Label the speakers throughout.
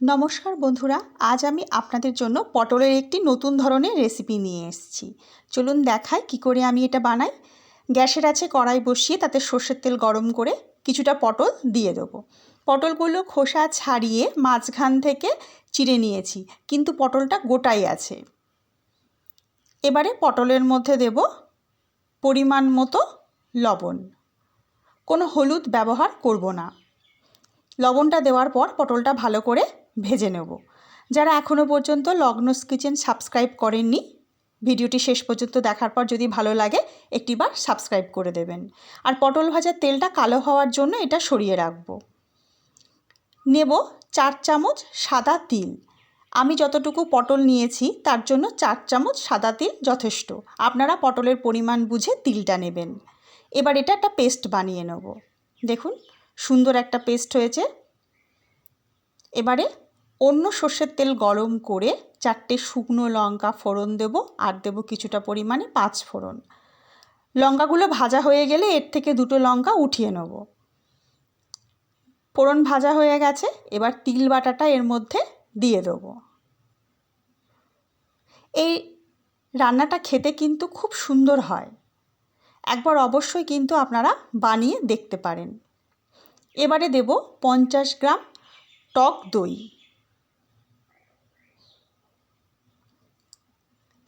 Speaker 1: নমস্কার বন্ধুরা, আজ আমি আপনাদের জন্য পটলের একটি নতুন ধরনের রেসিপি নিয়ে এসেছি। চলুন দেখাই কি করে আমি এটা বানাই। গ্যাসের আছে কড়াই বসিয়ে তাতে সর্ষের তেল গরম করে কিছুটা পটল দিয়ে দেবো। পটলগুলো খোসা ছাড়িয়ে মাঝখান থেকে চিড়ে নিয়েছি, কিন্তু পটলটা গোটাই আছে। এবারে পটলের মধ্যে দেব পরিমাণ মতো লবণ। কোনো হলুদ ব্যবহার করব না। লবণটা দেওয়ার পর পটলটা ভালো করে ভেজে নেব। যারা এখনও পর্যন্ত লগ্নস কিচেন সাবস্ক্রাইব করেননি, ভিডিওটি শেষ পর্যন্ত দেখার পর যদি ভালো লাগে, একটিবার সাবস্ক্রাইব করে দেবেন। আর পটল ভাজার তেলটা কালো হওয়ার জন্য এটা সরিয়ে রাখব। নেব চার চামচ সাদা তিল। আমি যতটুকু পটল নিয়েছি, তার জন্য চার চামচ সাদা তিল যথেষ্ট। আপনারা পটলের পরিমাণ বুঝে তিলটা নেবেন। এবার এটা একটা পেস্ট বানিয়ে নেব। দেখুন, সুন্দর একটা পেস্ট হয়েছে। এবারে অন্য সর্ষের তেল গরম করে চারটে শুকনো লঙ্কা ফোড়ন দেব, আর দেব কিছুটা পরিমাণে পাঁচ ফোড়ন। লঙ্কাগুলো ভাজা হয়ে গেলে এর থেকে দুটো লঙ্কা উঠিয়ে নেব। ফোড়ন ভাজা হয়ে গেছে, এবার তিল বাটাটা এর মধ্যে দিয়ে দেব। এই রান্নাটা খেতে কিন্তু খুব সুন্দর হয়। একবার অবশ্যই কিন্তু আপনারা বানিয়ে দেখতে পারেন। এবারে দেব পঞ্চাশ গ্রাম টক দই।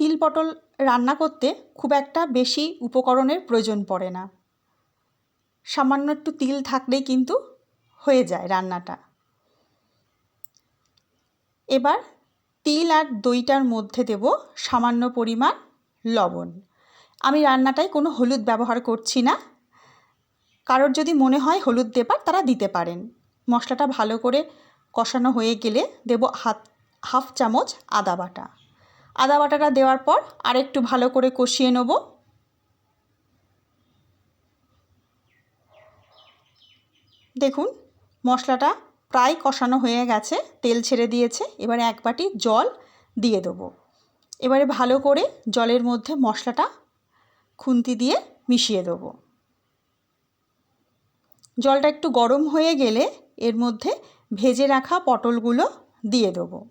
Speaker 1: তিল পটল রান্না করতে খুব একটা বেশি উপকরণের প্রয়োজন পড়ে না। সামান্য একটু তিল থাকলেই কিন্তু হয়ে যায় রান্নাটা। এবার তিল আর দইটার মধ্যে দেব সামান্য পরিমাণ লবণ। আমি রান্নাটায় কোনো হলুদ ব্যবহার করছি না। কারোর যদি মনে হয় হলুদ দেবার, তারা দিতে পারেন। মশলাটা ভালো করে কষানো হয়ে গেলে দেব হাত, হাফ চামচ আদা বাটা। আদা বাটাটা দেওয়ার পর আর একটু ভালো করে কষিয়ে নেব। দেখুন, মশলাটা প্রায় কষানো হয়ে গেছে, তেল ছেড়ে দিয়েছে, এবারে এক বাটি জল দিয়ে দেবো। এবারে ভালো করে জলের মধ্যে মশলাটা খুন্তি দিয়ে মিশিয়ে দেবো। জলটা একটু গরম হয়ে গেলে এর মধ্যে ভেজে রাখা পটলগুলো দিয়ে দেবো।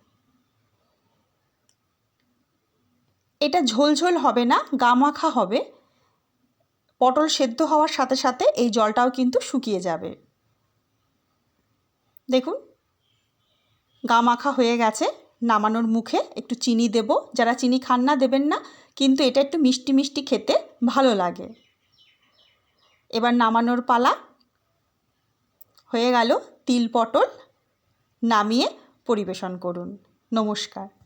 Speaker 1: এটা ঝোলঝোল হবে না গামাখা হবে। পটল সেদ্ধ হওয়ার সাথে সাথে এই জলটাও কিন্তু শুকিয়ে যাবে। দেখুন, গা মাখা হয়ে গেছে। নামানোর মুখে একটু চিনি দেব। যারা চিনি খান না, দেবেন না। কিন্তু এটা একটু মিষ্টি মিষ্টি খেতে ভালো লাগে। এবার নামানোর পালা। হয়ে গেল তিল পটল। নামিয়ে পরিবেশন করুন। নমস্কার।